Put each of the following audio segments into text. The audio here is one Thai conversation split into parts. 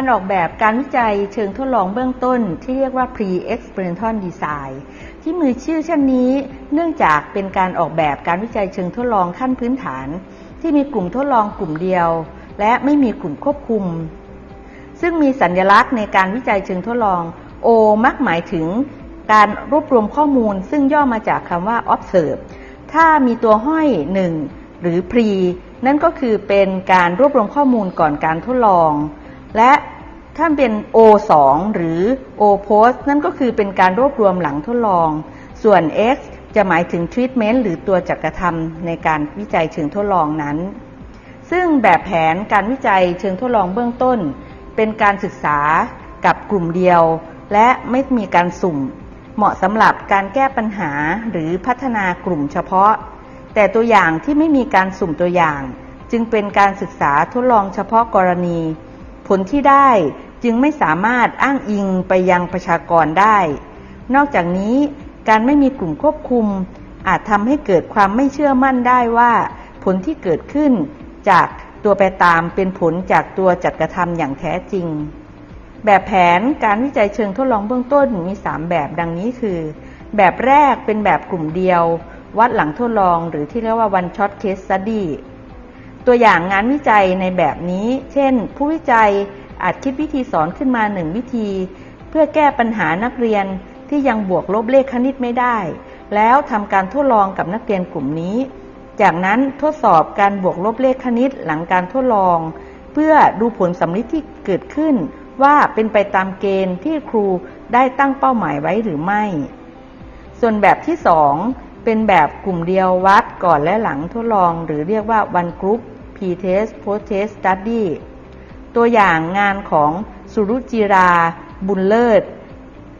การออกแบบการวิจัยเชิงทดลองเบื้องต้นที่เรียกว่า pre-experimental design ที่มือชื่อเช่นนี้ เนื่องจากเป็นการออกแบบการวิจัยเชิงทดลองขั้นพื้นฐาน ที่มีกลุ่มทดลองกลุ่มเดียว และไม่มีกลุ่มควบคุม ซึ่งมีสัญลักษณ์ในการวิจัยเชิงทดลอง O มักหมายถึงการรวบรวมข้อมูล ซึ่งย่อมาจากคำว่า observe ถ้ามีตัวห้อย 1 หรือ pre นั่นก็คือเป็นการรวบรวมข้อมูลก่อนการทดลอง และ ถ้าเป็น O2 หรือ O post นั่นก็คือเป็นการรวบรวมหลังทดลอง ส่วน X จะหมายถึง treatment หรือตัวจักรทำในการวิจัยเชิงทดลองนั้น ซึ่งแบบแผนการวิจัยเชิงทดลองเบื้องต้น เป็นการศึกษากับกลุ่มเดียว และไม่มีการสุ่ม เหมาะสำหรับการแก้ปัญหาหรือพัฒนากลุ่มเฉพาะ แต่ตัวอย่างที่ไม่มีการสุ่มตัวอย่าง จึงเป็นการศึกษาทดลองเฉพาะกรณี ผลที่ได้ จึงไม่สามารถอ้างอิงไปยังประชากรได้ นอกจากนี้การไม่มีกลุ่มควบคุม อาจทำให้เกิดความไม่เชื่อมั่นได้ว่า ผลที่เกิดขึ้นจากตัวแปรตามเป็นผลจากตัวจัดกระทำอย่างแท้จริง แบบแผนการวิจัยเชิงทดลองเบื้องต้นมี 3 แบบดังนี้คือ แบบแรกเป็นแบบกลุ่มเดียว วัดหลังทดลองหรือที่เรียกว่า one shot case study ตัวอย่างงานวิจัยในแบบนี้ เช่น ผู้วิจัย อาจคิดวิธีสอนขึ้นมาหนึ่งวิธี เพื่อแก้ปัญหานักเรียนที่ยังบวกลบเลขคณิตไม่ได้ แล้วทำการทดลองกับนักเรียนกลุ่มนี้ จากนั้นทดสอบการบวกลบเลขคณิตหลังการทดลอง เพื่อดูผลสำลิดที่เกิดขึ้น ว่าเป็นไปตามเกณฑ์ที่ครูได้ตั้งเป้าหมายไว้หรือไม่ ส่วนแบบที่ 2 เป็นแบบกลุ่มเดียววัดก่อนและหลังทดลอง หรือเรียกว่า one group pre-test post-test study ตัวอย่างงานของสุรุจิราบุญเลิศ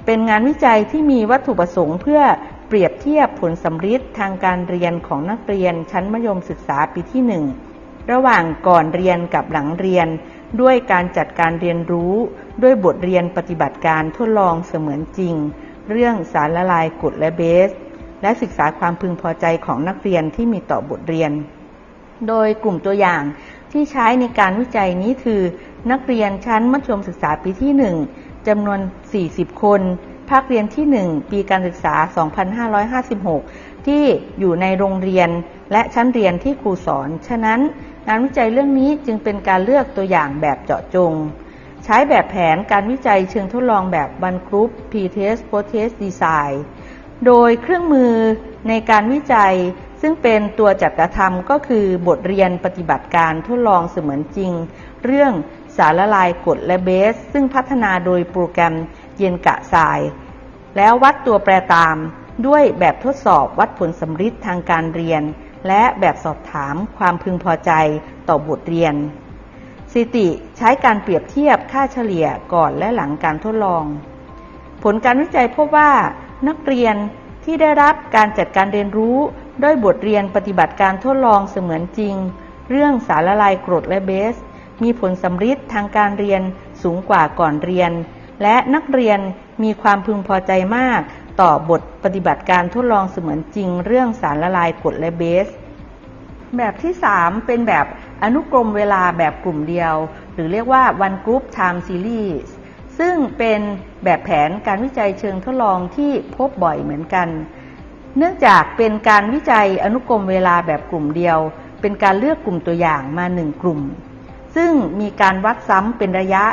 เป็นงานวิจัยที่มีวัตถุประสงค์เพื่อเปรียบเทียบผลสำลิดทางการเรียนของนักเรียนชั้นมัธยมศึกษาปีที่ 1 ระหว่างก่อนเรียนกับหลังเรียน ด้วยการจัดการเรียนรู้ ด้วยบทเรียนปฏิบัติการทดลองเสมือนจริง เรื่องสารละลายกรดและเบส และศึกษาความพึงพอใจของนักเรียนที่มีต่อบทเรียน โดยกลุ่มตัวอย่าง ที่ใช้ในการวิจัยนี้คือ นักเรียนชั้นมัธยมศึกษาปีที่ 1จำนวน 40 คน ภาคเรียนที่ 1 ปีการศึกษา 2556 ที่อยู่ในโรงเรียนและชั้นเรียนที่ครูสอน ฉะนั้นงานวิจัยเรื่องนี้จึงเป็นการเลือกตัวอย่างแบบเจาะจง ใช้แบบแผนการวิจัยเชิงทดลองแบบ one group pre-test post-test design โดยเครื่องมือในการวิจัย ซึ่งเป็นตัวจัดกระทำก็คือบทเรียนปฏิบัติการทดลองเสมือนจริง เรื่องสารละลายกรดและเบส ซึ่งพัฒนาโดยโปรแกรมเย็นกะทราย แล้ววัดตัวแปรตามด้วยแบบทดสอบวัดผลสำริดทางการเรียน และแบบสอบถามความพึงพอใจต่อบทเรียนสิติใช้การเปรียบเทียบค่าเฉลี่ยก่อนและหลังการทดลอง ผลการวิจัยพบว่านักเรียนที่ได้รับการจัดการเรียนรู้ ด้วยบทเรียนปฏิบัติการทดลองเสมือนจริง เรื่องสารละลายกรดและเบส มีผลสำริดทางการเรียนสูงกว่าก่อนเรียน และนักเรียนมีความพึงพอใจมาก ต่อบทปฏิบัติการทดลองเสมือนจริง เรื่องสารละลายกรดและเบส แบบที่ 3 เป็นแบบอนุกรมเวลาแบบกลุ่มเดียว หรือเรียกว่า one group time series ซึ่งเป็นแบบแผนการวิจัยเชิงทดลองที่พบบ่อยเหมือนกัน เนื่องจากเป็นการวิจัยอนุกรมเวลาแบบกลุ่มเดียว เป็นการเลือกกลุ่มตัวอย่างมาหนึ่งกลุ่ม ซึ่งมีการวัดซ้ำเป็นระยะ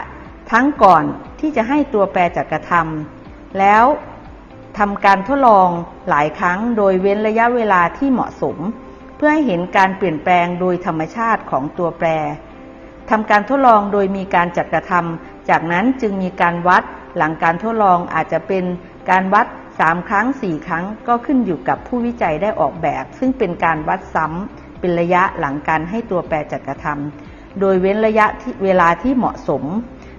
ทั้งก่อนที่จะให้ตัวแปรจัดกระทำแล้วทำการทดลองหลายครั้งโดยเว้นระยะเวลาที่เหมาะสม เพื่อให้เห็นการเปลี่ยนแปลงโดยธรรมชาติของตัวแปรทำการทดลองโดยมีการจัดกระทำจากนั้นจึงมีการวัดหลังการทดลองอาจจะเป็นการวัด 3ครั้ง4ครั้งก็ขึ้นอยู่กับผู้วิจัยได้ออกแบบ ซึ่งเป็นการวัดซ้ำเป็นระยะหลังการให้ตัวแปรจัดกระทำโดยเว้นระยะเวลาที่เหมาะสม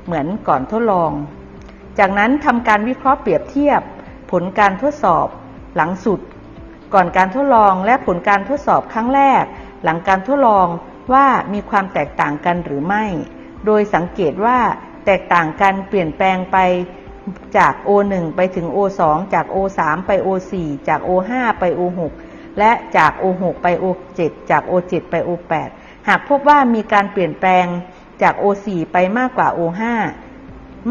เหมือนก่อนทดลอง จากนั้นทำการวิเคราะห์เปรียบเทียบ ผลการทดสอบ หลังสุด ก่อนการทดลองและผลการทดสอบครั้งแรก หลังการทดลองว่ามีความแตกต่างกันหรือไม่ โดยสังเกตว่าแตกต่างกันเปลี่ยนแปลงไป จาก O1 ไปถึง O2 จาก O3 ไป O4 จาก O5 ไป O6 และจาก O6 ไป O7 จาก O7 ไป O8 หากพบว่ามีการเปลี่ยนแปลงจาก O4 ไปมากกว่า O5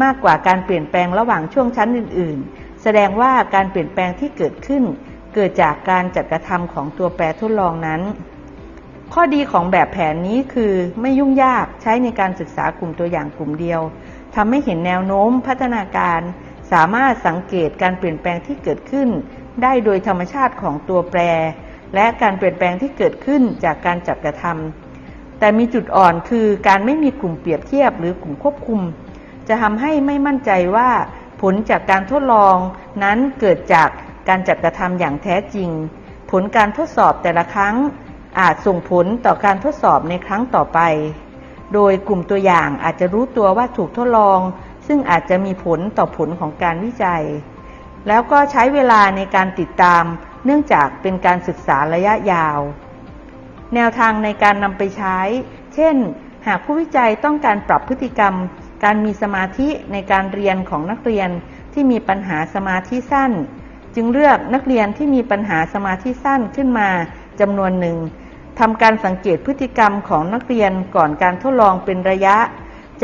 มากกว่าการเปลี่ยนแปลงระหว่างช่วงชั้นอื่น ๆ แสดงว่าการเปลี่ยนแปลงที่เกิดขึ้น เกิดจากการจัดกระทำของตัวแปรทดลองนั้น ข้อดีของแบบแผนนี้คือไม่ยุ่งยากใช้ในการศึกษากลุ่มตัวอย่างกลุ่มเดียว ทำให้เห็นแนวโน้มพัฒนาการ สามารถสังเกตการเปลี่ยนแปลงที่เกิดขึ้น ได้โดยธรรมชาติของตัวแปร และการเปลี่ยนแปลงที่เกิดขึ้นจากการจัดกระทำแต่มีจุดอ่อนคือการไม่มีกลุ่มเปรียบเทียบหรือกลุ่มควบคุม จะทำให้ไม่มั่นใจว่าผลจากการทดลองนั้นเกิดจากการจัดกระทำอย่างแท้จริง ผลการทดสอบแต่ละครั้งอาจส่งผลต่อการทดสอบในครั้งต่อไป โดยกลุ่มตัวอย่างอาจจะรู้ตัวว่าถูกทดลอง ซึ่งอาจจะมีผลต่อผลของการวิจัย แล้วก็ใช้เวลาในการติดตาม เนื่องจากเป็นการศึกษาระยะยาว แนวทางในการนำไปใช้ เช่น หากผู้วิจัยต้องการปรับพฤติกรรม การมีสมาธิในการเรียนของนักเรียนที่มีปัญหาสมาธิสั้น จึงเลือกนักเรียนที่มีปัญหาสมาธิสั้นขึ้นมาจำนวนหนึ่ง ทำการสังเกตพฤติกรรมของนักเรียนก่อนการทดลองเป็นระยะ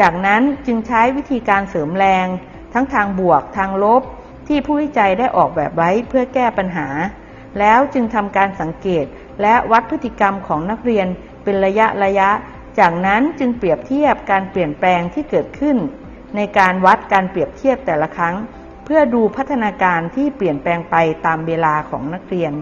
จากนั้นจึงใช้วิธีการเสริมแรง ทั้งทางบวกทางลบ ที่ผู้วิจัยได้ออกแบบไว้เพื่อแก้ปัญหา แล้วจึงทำการสังเกตและวัดพฤติกรรมของนักเรียนเป็นระยะระยะ จากนั้นจึงเปรียบเทียบการเปลี่ยนแปลงที่เกิดขึ้น ในการวัดการเปรียบเทียบแต่ละครั้ง เพื่อดูพัฒนาการที่เปลี่ยนแปลงไปตามเวลาของนักเรียน